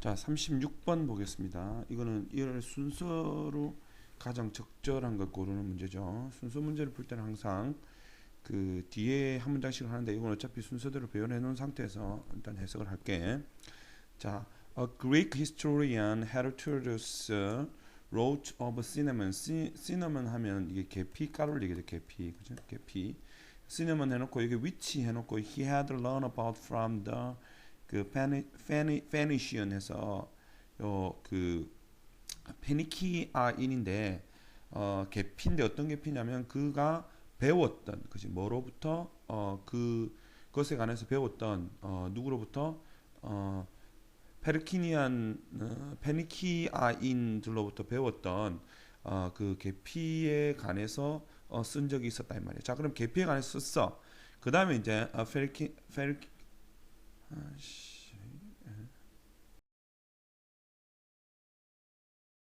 자, 36번 보겠습니다. 이거는 이를 순서로 가장 적절한 걸 고르는 문제죠. 순서 문제를 풀 때는 항상 그 뒤에 한 문장씩을 하는데 이건 어차피 순서대로 배열해 놓은 상태에서 일단 해석을 할게. 자, a Greek historian Herodotus wrote of cinnamon. 시, cinnamon 하면 이게 계피 가루를 얘기죠. 계피, 그죠? 계피. cinnamon 해 놓고 여기 which 해 놓고 he had learned about from the 그 페니, 페니, 페니시언 해서 요그 페니키아인인데 어 계피인데 어떤 계피냐면 그가 배웠던 그지 뭐로부터 어 그 것에 관해서 배웠던 어 누구로부터 어 페르키니안 어, 페니키아인들로부터 배웠던 어 그 계피에 관해서 어, 쓴 적이 있었다 이 말이야. 자 그럼 계피에 관해서 썼어. 그 다음에 이제 어, 페르키 페르키